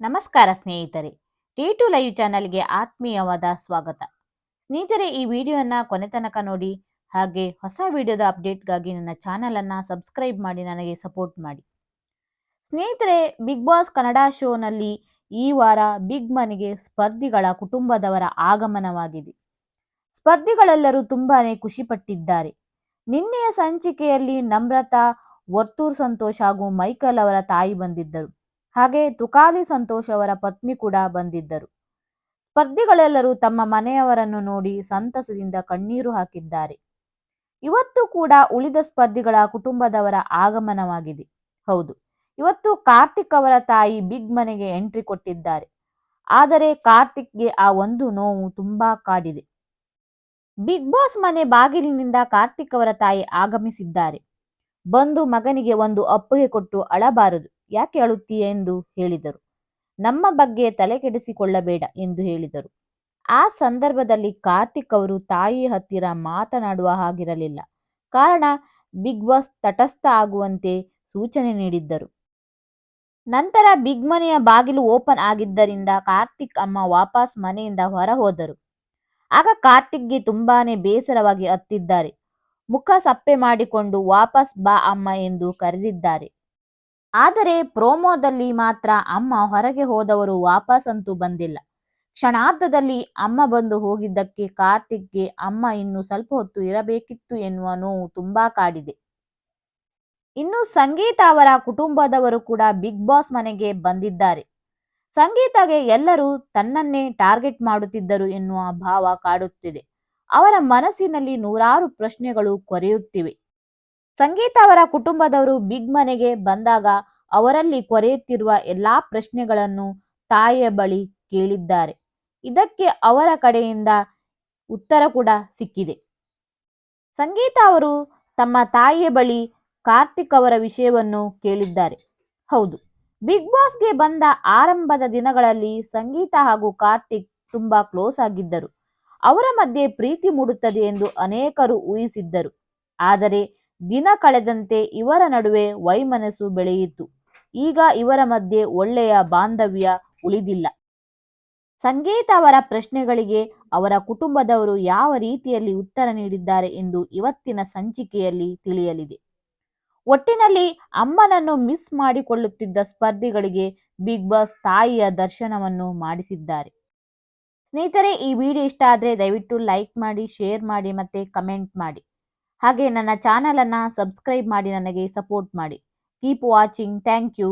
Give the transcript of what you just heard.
ನಮಸ್ಕಾರ ಸ್ನೇಹಿತರೆ T to live ಚಾನಲ್ಗೆ ಆತ್ಮೀಯವಾದ ಸ್ವಾಗತ. ಸ್ನೇಹಿತರೆ, ಈ ವಿಡಿಯೋನ ಕೊನೆ ತನಕ ನೋಡಿ, ಹಾಗೆ ಹೊಸ ವಿಡಿಯೋದ ಅಪ್ಡೇಟ್ಗಾಗಿ ನನ್ನ ಚಾನಲನ್ನು ಸಬ್ಸ್ಕ್ರೈಬ್ ಮಾಡಿ, ನನಗೆ ಸಪೋರ್ಟ್ ಮಾಡಿ. ಸ್ನೇಹಿತರೆ, ಬಿಗ್ ಬಾಸ್ ಕನ್ನಡ ಶೋನಲ್ಲಿ ಈ ವಾರ ಬಿಗ್ ಮನೆಗೆ ಸ್ಪರ್ಧಿಗಳ ಕುಟುಂಬದವರ ಆಗಮನವಾಗಿದೆ. ಸ್ಪರ್ಧಿಗಳೆಲ್ಲರೂ ತುಂಬಾನೇ ಖುಷಿಪಟ್ಟಿದ್ದಾರೆ. ನಿನ್ನೆಯ ಸಂಚಿಕೆಯಲ್ಲಿ ನಮ್ರತಾ, ವರ್ತೂರ್ ಸಂತೋಷ್ ಹಾಗೂ ಮೈಕಲ್ ಅವರ ತಾಯಿ ಬಂದಿದ್ದರು. ಹಾಗೆ ತುಕಾಲಿ ಸಂತೋಷ್ ಅವರ ಪತ್ನಿ ಕೂಡ ಬಂದಿದ್ದರು. ಸ್ಪರ್ಧಿಗಳೆಲ್ಲರೂ ತಮ್ಮ ಮನೆಯವರನ್ನು ನೋಡಿ ಸಂತಸದಿಂದ ಕಣ್ಣೀರು ಹಾಕಿದ್ದಾರೆ. ಇವತ್ತು ಕೂಡ ಉಳಿದ ಸ್ಪರ್ಧಿಗಳ ಕುಟುಂಬದವರ ಆಗಮನವಾಗಿದೆ. ಹೌದು, ಇವತ್ತು ಕಾರ್ತಿಕ್ ಅವರ ತಾಯಿ ಬಿಗ್ ಮನೆಗೆ ಎಂಟ್ರಿ ಕೊಟ್ಟಿದ್ದಾರೆ. ಆದರೆ ಕಾರ್ತಿಕ್ಗೆ ಆ ಒಂದು ನೋವು ತುಂಬಾ ಕಾಡಿದೆ. ಬಿಗ್ ಬಾಸ್ ಮನೆ ಬಾಗಿಲಿನಿಂದ ಕಾರ್ತಿಕ್ ಅವರ ತಾಯಿ ಆಗಮಿಸಿದ್ದಾರೆ. ಬಂದು ಮಗನಿಗೆ ಒಂದು ಅಪ್ಪಗೆ ಕೊಟ್ಟು ಅಳಬಾರದು. ಯಾಕೆ ಅಳುತ್ತೀಯ ಎಂದು ಹೇಳಿದರು. ನಮ್ಮ ಬಗ್ಗೆ ತಲೆ ಕೆಡಿಸಿಕೊಳ್ಳಬೇಡ ಎಂದು ಹೇಳಿದರು. ಆ ಸಂದರ್ಭದಲ್ಲಿ ಕಾರ್ತಿಕ್ ಅವರು ತಾಯಿ ಹತ್ತಿರ ಮಾತನಾಡುವ ಹಾಗಿರಲಿಲ್ಲ. ಕಾರಣ ಬಿಗ್ ಬಾಸ್ ತಟಸ್ಥ ಆಗುವಂತೆ ಸೂಚನೆ ನೀಡಿದ್ದರು. ನಂತರ ಬಿಗ್ ಮನೆಯ ಬಾಗಿಲು ಓಪನ್ ಆಗಿದ್ದರಿಂದ ಕಾರ್ತಿಕ್ ಅಮ್ಮ ವಾಪಸ್ ಮನೆಯಿಂದ ಹೊರ ಹೋದರು ಆಗ ಕಾರ್ತಿಕ್ಗೆ ತುಂಬಾನೇ ಬೇಸರವಾಗಿ ಹತ್ತಿದ್ದಾರೆ ಮುಖ ಸಪ್ಪೆ ಮಾಡಿಕೊಂಡು ವಾಪಸ್ ಬಾ ಅಮ್ಮ ಎಂದು ಕರೆದಿದ್ದಾರೆ. ಆದರೆ ಪ್ರೋಮೋದಲ್ಲಿ ಮಾತ್ರ ಅಮ್ಮ ಹೊರಗೆ ಹೋದವರು ವಾಪಸ್ ಅಂತೂ ಬಂದಿಲ್ಲ. ಕ್ಷಣಾರ್ಧದಲ್ಲಿ ಅಮ್ಮ ಬಂದು ಹೋಗಿದ್ದಕ್ಕೆ ಕಾರ್ತಿಕ್ಗೆ ಅಮ್ಮ ಇನ್ನು ಸ್ವಲ್ಪ ಹೊತ್ತು ಇರಬೇಕಿತ್ತು ಎನ್ನುವ ನೋವು ತುಂಬಾ ಕಾಡಿದೆ. ಇನ್ನು ಸಂಗೀತ ಅವರ ಕುಟುಂಬದವರು ಕೂಡ ಬಿಗ್ ಬಾಸ್ ಮನೆಗೆ ಬಂದಿದ್ದಾರೆ. ಸಂಗೀತಗೆ ಎಲ್ಲರೂ ತನ್ನನ್ನೇ ಟಾರ್ಗೆಟ್ ಮಾಡುತ್ತಿದ್ದರು ಎನ್ನುವ ಭಾವ ಕಾಡುತ್ತಿದೆ. ಅವರ ಮನಸ್ಸಿನಲ್ಲಿ ನೂರಾರು ಪ್ರಶ್ನೆಗಳು ಕೊರೆಯುತ್ತಿವೆ. ಸಂಗೀತ ಅವರ ಕುಟುಂಬದವರು ಬಿಗ್ ಮನೆಗೆ ಬಂದಾಗ ಅವರಲ್ಲಿ ಕೊರೆಯುತ್ತಿರುವ ಎಲ್ಲಾ ಪ್ರಶ್ನೆಗಳನ್ನು ತಾಯಿಯ ಬಳಿ ಕೇಳಿದ್ದಾರೆ. ಇದಕ್ಕೆ ಅವರ ಕಡೆಯಿಂದ ಉತ್ತರ ಕೂಡ ಸಿಕ್ಕಿದೆ. ಸಂಗೀತ ಅವರು ತಮ್ಮ ತಾಯಿಯ ಬಳಿ ಕಾರ್ತಿಕ್ ಅವರ ವಿಷಯವನ್ನು ಕೇಳಿದ್ದಾರೆ. ಹೌದು, ಬಿಗ್ ಬಾಸ್ಗೆ ಬಂದ ಆರಂಭದ ದಿನಗಳಲ್ಲಿ ಸಂಗೀತ ಹಾಗೂ ಕಾರ್ತಿಕ್ ತುಂಬಾ ಕ್ಲೋಸ್ ಆಗಿದ್ದರು. ಅವರ ಮಧ್ಯೆ ಪ್ರೀತಿ ಮೂಡುತ್ತದೆ ಎಂದು ಅನೇಕರು ಊಹಿಸಿದ್ದರು. ಆದರೆ ದಿನ ಕಳೆದಂತೆ ಇವರ ನಡುವೆ ವೈಮನಸ್ಸು ಬೆಳೆಯಿತು. ಈಗ ಇವರ ಮಧ್ಯೆ ಒಳ್ಳೆಯ ಬಾಂಧವ್ಯ ಉಳಿದಿಲ್ಲ. ಸಂಗೀತ ಅವರ ಪ್ರಶ್ನೆಗಳಿಗೆ ಅವರ ಕುಟುಂಬದವರು ಯಾವ ರೀತಿಯಲ್ಲಿ ಉತ್ತರ ನೀಡಿದ್ದಾರೆ ಎಂದು ಇವತ್ತಿನ ಸಂಚಿಕೆಯಲ್ಲಿ ತಿಳಿಯಲಿದೆ. ಒಟ್ಟಿನಲ್ಲಿ ಅಮ್ಮನನ್ನು ಮಿಸ್ ಮಾಡಿಕೊಳ್ಳುತ್ತಿದ್ದ ಸ್ಪರ್ಧಿಗಳಿಗೆ ಬಿಗ್ ಬಾಸ್ ತಾಯಿಯ ದರ್ಶನವನ್ನು ಮಾಡಿಸಿದ್ದಾರೆ. ಸ್ನೇಹಿತರೆ, ಈ ವಿಡಿಯೋ ಇಷ್ಟ ಆದರೆ ದಯವಿಟ್ಟು ಲೈಕ್ ಮಾಡಿ, ಶೇರ್ ಮಾಡಿ ಮತ್ತು ಕಮೆಂಟ್ ಮಾಡಿ. ಹಾಗೆ ನನ್ನ ಚಾನಲನ್ನು ಸಬ್ಸ್ಕ್ರೈಬ್ ಮಾಡಿ, ನನಗೆ ಸಪೋರ್ಟ್ ಮಾಡಿ. Keep watching. Thank you.